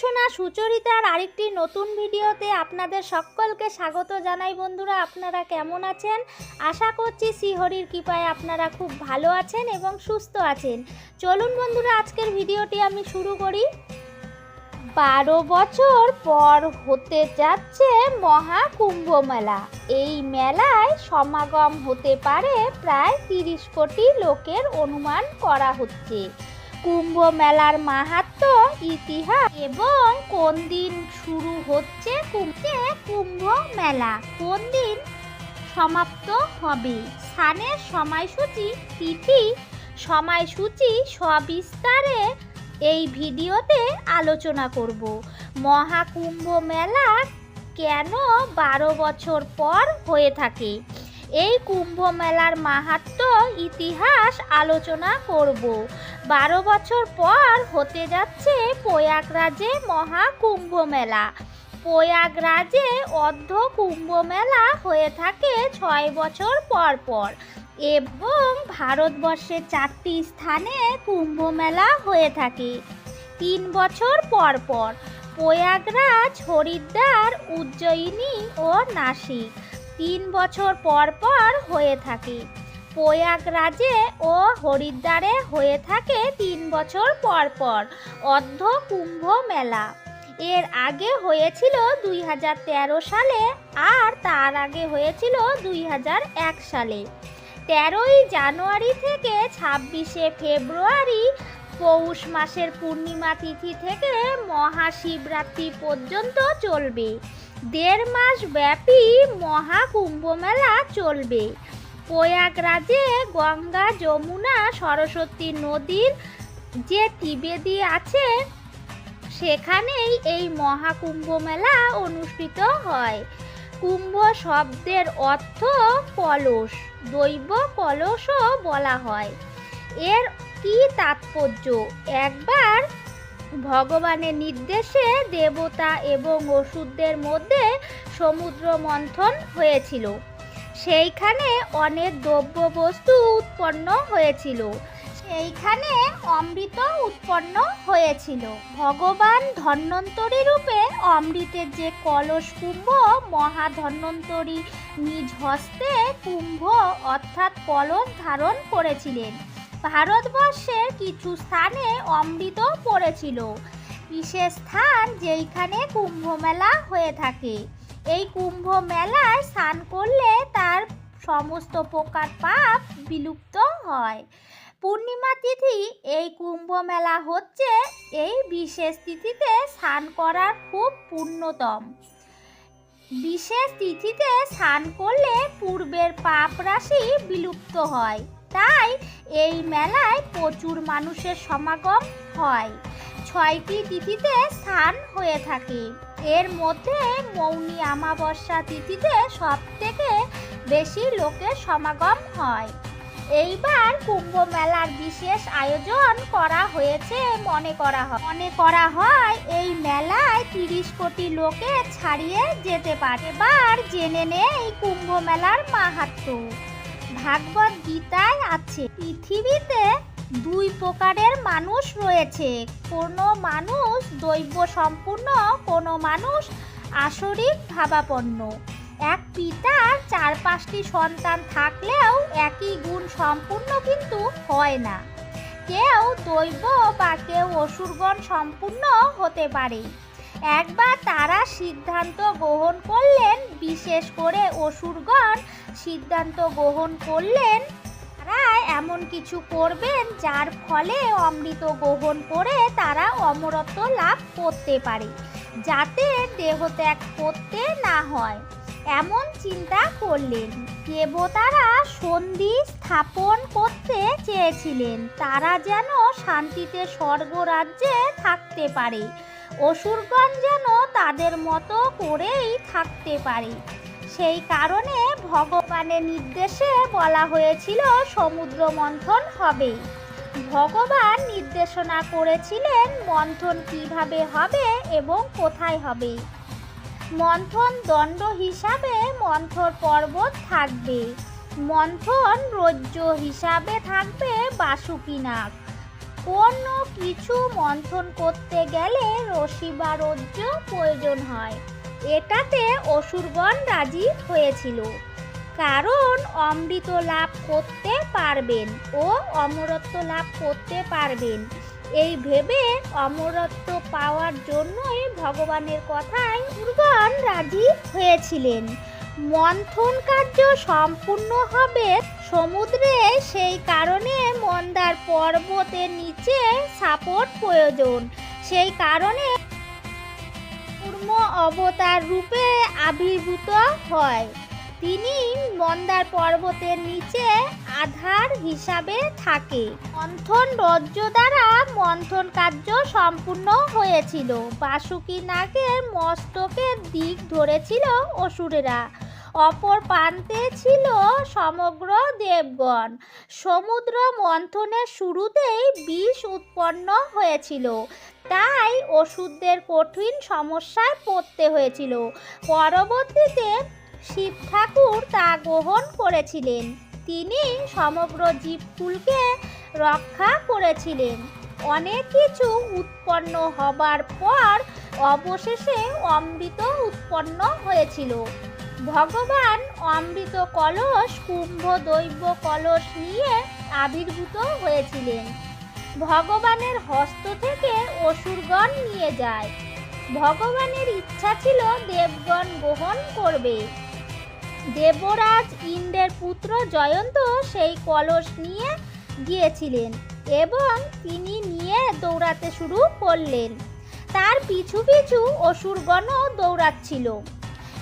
সোনা সুচরিতার আরেকটি নতুন ভিডিওতে আপনাদের সকলকে স্বাগত জানাই বন্ধুরা। আপনারা কেমন আছেন? আশা করছি শ্রীহরির কৃপায় আপনারা খুব ভালো আছেন এবং সুস্থ আছেন। চলুন বন্ধুরা, আজকের ভিডিওটি আমি শুরু করি। বারো বছর পর হতে যাচ্ছে মহাকুম্ভ মেলা এই মেলায় সমাগম হতে পারে প্রায় তিরিশ কোটি লোকের অনুমান করা হচ্ছে। কুম্ভ মেলার মাহাত্ম, ইতিহাস এবং কোন দিন শুরু হচ্ছে কুম্ভে কুম্ভ মেলা কোন দিন সমাপ্ত হবে? স্থানের সময়সূচি, তিথি, সময়সূচি সবিস্তারে এই ভিডিওতে আলোচনা করব। মহাকুম্ভ মেলা কেন বারো বছর পর হয়ে থাকে? এই কুম্ভ মেলার মাহাত্ম ইতিহাস আলোচনা করব। বারো বছর পর হতে যাচ্ছে প্রয়াগরাজে মহাকুম্ভ মেলা প্রয়াগরাজে অর্ধ কুম্ভ মেলা হয়ে থাকে ছয় বছর পর পর এবং ভারতবর্ষের চারটি স্থানে কুম্ভ মেলা হয়ে থাকে। তিন বছর পর পর প্রয়াগরাজ হরিদ্বার, উজ্জয়িনী ও নাসিক। তিন বছর পর পর হয়ে থাকে। প্রয়াগরাজে ও হরিদ্বারে হয়ে থাকে তিন বছর পর পর অর্ধ কুম্ভ মেলা। এর আগে হয়েছিল দুই হাজার তেরো সালে আর তার আগে হয়েছিল দুই হাজার এক সালে। তেরোই জানুয়ারি থেকে ছাব্বিশে ফেব্রুয়ারি পৌষ মাসের পূর্ণিমা তিথি থেকে মহাশিবরাত্রি পর্যন্ত চলবে। দেড় মাস ব্যাপী মহাকুম্ভ মেলা চলবে। প্রয়াগরাজে গঙ্গা, যমুনা, সরস্বতী নদীর যে ত্রিবেদী আছে, সেখানেই এই মহাকুম্ভ মেলা অনুষ্ঠিত হয়। কুম্ভ শব্দের অর্থ কলস দৈব কলসও বলা হয়। এর কি তাৎপর্য? একবার ভগবানের নির্দেশে দেবতা এবং ওষুধদের মধ্যে সমুদ্র মন্থন হয়েছিল। সেইখানে অনেক দ্রব্য বস্তু উৎপন্ন হয়েছিল। সেইখানে অমৃত উৎপন্ন হয়েছিল। ভগবান ধন্বন্তরী রূপে অমৃতের যে কলস কুম্ভ, মহাধন্বন্তরী নিজ হস্তে কুম্ভ অর্থাৎ কলস ধারণ করেছিলেন। ভারতবর্ষের কিছু স্থানে অমৃত পড়েছিল। বিশেষ স্থান যেইখানে কুম্ভ মেলা হয়ে থাকে। এই কুম্ভ মেলায় স্নান করলে তার সমস্ত প্রকার পাপ বিলুপ্ত হয়। পূর্ণিমা তিথি, এই কুম্ভ মেলা হচ্ছে এই বিশেষ তিথিতে স্নান করার খুব পূর্ণতম। বিশেষ তিথিতে স্নান করলে পূর্বের পাপ রাশি বিলুপ্ত হয়। তাই এই মেলায় প্রচুর মানুষের সমাগম হয়। ছয়টি তিথিতে স্থান হয়ে থাকে। এর মধ্যে মৌনী অমাবস্যা তিথিতে সব থেকে বেশি লোকের সমাগম হয়। এইবার কুম্ভ মেলার বিশেষ আয়োজন করা হয়েছে মনে করা হয়। মনে করা হয় এই মেলায় তিরিশ কোটি লোকে ছাড়িয়ে যেতে পারে। এবার জেনে নেই কুম্ভ মেলার মাহাত্ম। ভাগবত গীতায় আছে। পৃথিবীতে দুই প্রকারের মানুষ রয়েছে। কোনো মানুষ দৈব সম্পূর্ণ, কোনো মানুষ আসরিক ভাবাপন্ন। এক পিতার চার পাঁচটি সন্তান থাকলেও একই গুণ সম্পূর্ণ কিন্তু হয় না। কেউ দৈব বা কেউ অসুরগণ সম্পূর্ণ হতে পারে। একবার তারা সিদ্ধান্ত গ্রহণ করলেন, বিশেষ করে অসুরগণ সিদ্ধান্ত গ্রহণ করলেন তারা এমন কিছু করবেন যার ফলে অমৃত গ্রহণ করে তারা অমরত্ব লাভ করতে পারে, যাতে দেহত্যাগ করতে না হয়। এমন চিন্তা করলেন দেবতারা সন্ধি স্থাপন করতে চেয়েছিলেন। তারা যেন শান্তিতে স্বর্গরাজ্যে থাকতে পারে। অসুরগণ যেন তাদের মতো করেই থাকতে পারে। সেই কারণে ভগবানের নির্দেশে বলা হয়েছিল সমুদ্র মন্থন হবে। ভগবান নির্দেশনা করেছিলেন মন্থন কীভাবে হবে এবং কোথায় হবে। মন্থন দণ্ড হিসাবে মন্থর পর্বত থাকবে। মন্থন রজ্জ হিসাবে থাকবে বাসুকিনাগ কোনো কিছু মন্থন করতে গেলে রশি বা রজ্জ প্রয়োজন হয়। এটাতে অসুরগণ রাজি হয়েছিল। কারণ অমৃত লাভ করতে পারবেন ও অমরত্ব লাভ করতে পারবেন। এই ভেবে অমরত্ব পাওয়ার জন্যই ভগবানের কথায় অসুরগণ রাজি হয়েছিলেন। মন্থন কার্য সম্পূর্ণ হবে সমুদ্রে, সেই কারণে মন্দার পর্বতের নিচে সাপোর্ট প্রয়োজন। সেই কারণে কূর্ম অবতার রূপে আবির্ভূত হয়। তিনি মন্দার পর্বতের নিচে আধার হিসাবে থাকে। মন্থন রজ্জ দ্বারা মন্থন কার্য সম্পূর্ণ হয়েছিল। বাসুকি নাগের মস্তকের দিক ধরেছিল অসুরেরা। অপর প্রান্তে ছিল সমগ্র দেবগণ। সমুদ্র মন্থনের শুরুতেই বিষ উৎপন্ন হয়েছিল। তাই ওষুধদের কঠিন সমস্যায় পড়তে হয়েছিল। পরবর্তীতে শিব ঠাকুর তা গ্রহণ করেছিলেন। তিনি সমগ্র জীবকুলকে রক্ষা করেছিলেন। অনেক কিছু উৎপন্ন হবার পর অবশেষে অমৃত উৎপন্ন হয়েছিল। ভগবান অমৃত কলস, কুম্ভ দৈব কলস নিয়ে আবির্ভূত হয়েছিলেন। ভগবানের হস্ত থেকে অসুরগণ নিয়ে যায়। ভগবানের ইচ্ছা ছিল দেবগণ গ্রহণ করবে। দেবরাজ ইন্দ্রের পুত্র জয়ন্ত সেই কলস নিয়ে গিয়েছিলেন এবং তিনি নিয়ে দৌড়াতে শুরু করলেন। তার পিছু পিছু অসুরগণও দৌড়াচ্ছিল।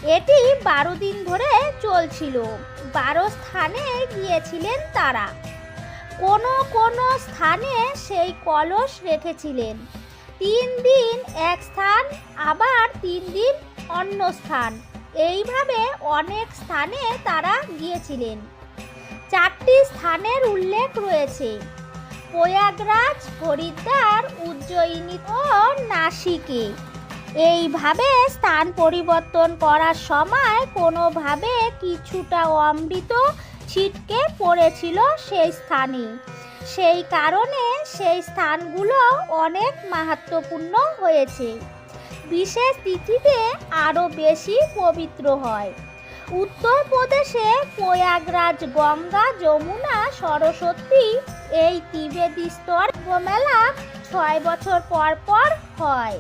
এটি বারো দিন ধরে চলছিল। বারো স্থানে গিয়েছিলেন তারা। কোনো কোনো স্থানে সেই কলস রেখেছিলেন। তিন দিন এক স্থান, আবার তিন দিন অন্য স্থান। এইভাবে অনেক স্থানে তারা গিয়েছিলেন। চারটি স্থানের উল্লেখ রয়েছে। প্রয়াগরাজ, হরিদ্বার, উজ্জয়িনী ও নাসিকে। এইভাবে স্থান পরিবর্তন করার সময় কোনোভাবে কিছুটা অমৃত ছিটকে পড়েছিল সেই স্থানে। সেই কারণে সেই স্থানগুলো অনেক মাহাত্মপূর্ণ হয়েছে। বিশেষ তিথিতে আরও বেশি পবিত্র হয়। উত্তরপ্রদেশে প্রয়াগরাজ, গঙ্গা, যমুনা, সরস্বতী এই ত্রিবেদী স্তর মেলা ছয় বছর পর পর হয়।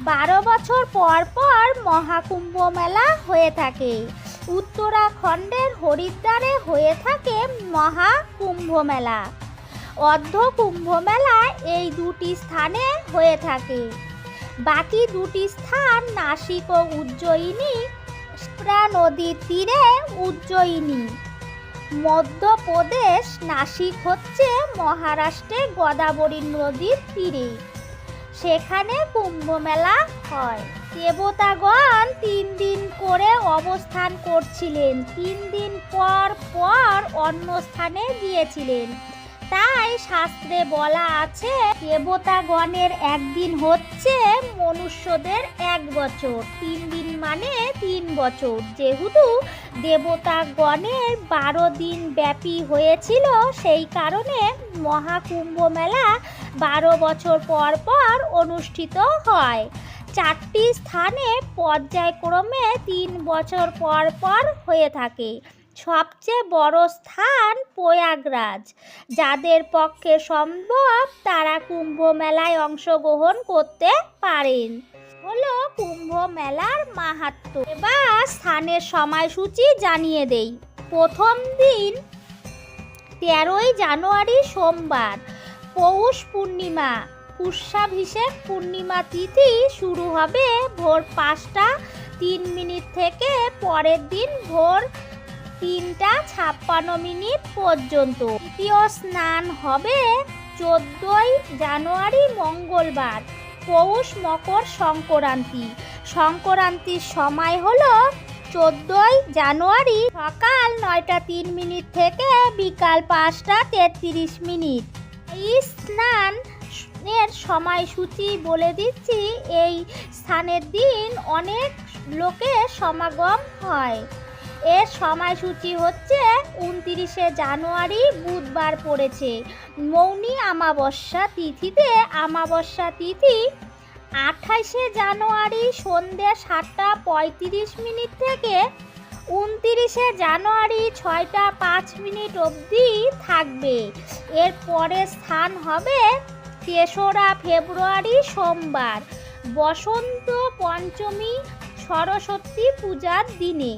বারো বছর পর পর মহাকুম্ভ মেলা হয়ে থাকে। উত্তরাখণ্ডের হরিদ্বারে হয়ে থাকে মহাকুম্ভ মেলা। অর্ধ কুম্ভ মেলা এই দুটি স্থানে হয়ে থাকে। বাকি দুটি স্থান নাসিক ও উজ্জয়িনী। নদীর তীরে উজ্জয়িনী। মধ্যপ্রদেশ নাসিক হচ্ছে মহারাষ্ট্রে গোদাবরী নদীর তীরে। সেখানে কুম্ভ মেলা হয়। দেবতাগণ তিন দিন করে অবস্থান করছিলেন। তিন দিন পর পর অন্য স্থানে গিয়েছিলেন। তাই শাস্ত্রে বলা আছে, দেবতাগণের একদিন হচ্ছে মনুষ্যদের এক বছর। তিন দিন মানে তিন বছর। যেহেতু দেবতাগণের বারো দিন ব্যাপী হয়েছিল, সেই কারণে মহাকুম্ভ মেলা বারো বছর পর পর অনুষ্ঠিত হয়। চারটি স্থানে পর্যায়ক্রমে তিন বছর পর পর হয়ে থাকে। সবচেয়ে বড় স্থান প্রয়াগরাজ। যাদের পক্ষে সম্ভব, তারা কুম্ভ মেলায় অংশগ্রহণ করতে পারেন। হলো কুম্ভ মেলার মাহাত্ম্য এবার স্থানের সময়সূচি জানিয়ে দেই। প্রথম দিন তেরোই জানুয়ারি সোমবার, পৌষ পূর্ণিমা। পুষ্যাভিষেক পূর্ণিমা তিথি শুরু হবে ভোর পাঁচটা তিন মিনিট থেকে পরের দিন ভোর তিনটা ছাপ্পান্ন মিনিট পর্যন্ত। দ্বিতীয় স্নান হবে চোদ্দোই জানুয়ারি মঙ্গলবার, পৌষ মকর সংক্রান্তি। সংক্রান্তির সময় হলো চোদ্দোই জানুয়ারি সকাল নয়টা তিন মিনিট থেকে বিকাল পাঁচটা তেত্রিশ মিনিট। এই স্নান এর সময়সূচি বলে দিচ্ছি, এই স্থানের দিন অনেক লোকের সমাগম হয়। এর সময়সূচি হচ্ছে উনতিরিশে জানুয়ারি, বুধবার পড়েছে। মৌনী আমাবস্যা তিথিতে আমাবস্যা তিথি আঠাশে জানুয়ারি সন্ধ্যে সাতটা পঁয়ত্রিশ মিনিট থেকে উনতিরিশে জানুয়ারি ছয়টা পাঁচ মিনিট অবধি থাকবে। এর পরের স্থান হবে তেসরা ফেব্রুয়ারি সোমবার। বসন্ত পঞ্চমী সরস্বতী পূজার দিনে।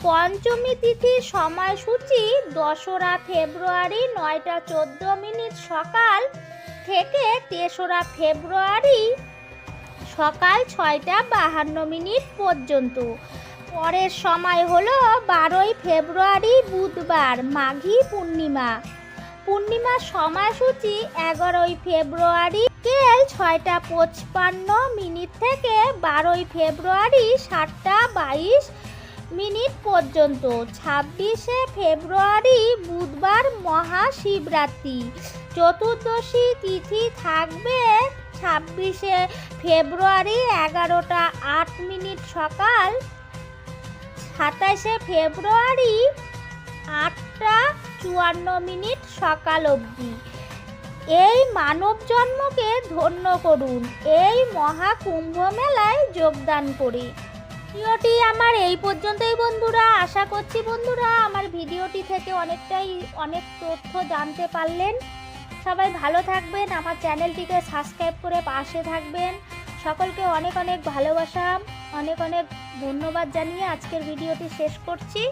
পঞ্চমী তিথির সময়সূচি দশরা ফেব্রুয়ারি নয়টা চোদ্দ মিনিট সকাল থেকে তেসরা ফেব্রুয়ারি সকাল ছয়টা বাহান্ন মিনিট পর্যন্ত। পরের সময় হলো বারোই ফেব্রুয়ারি বুধবার, মাঘী পূর্ণিমা। পূর্ণিমার সময়সূচি এগারোই ফেব্রুয়ারি বিকেল ছয়টা পঁচপান্ন মিনিট থেকে বারোই ফেব্রুয়ারি সাতটা বাইশ মিনিট পর্যন্ত, ছাব্বিশে ফেব্রুয়ারি বুধবার মহাশিবরাত্রি। চতুর্দশী তিথি থাকবে ছাব্বিশে ফেব্রুয়ারি এগারোটা আট মিনিট সকাল। সাতাশে ফেব্রুয়ারি আটটা চুয়ান্ন মিনিট সকাল অবধি। এই মানব জন্মকে ধন্য করুন, এই মহাকুম্ভ মেলায় যোগদান করে। ভিডিওটি আমার এই পর্যন্তই বন্ধুরা। আশা করছি বন্ধুরা আমার ভিডিওটি থেকে অনেকটাই অনেক তথ্য জানতে পারলেন। সবাই ভালো থাকবেন, আমার চ্যানেলটিকে সাবস্ক্রাইব করে পাশে থাকবেন। সকলকে অনেক অনেক ভালোবাসা, অনেক অনেক ধন্যবাদ জানিয়ে আজকের ভিডিওটি শেষ করছি।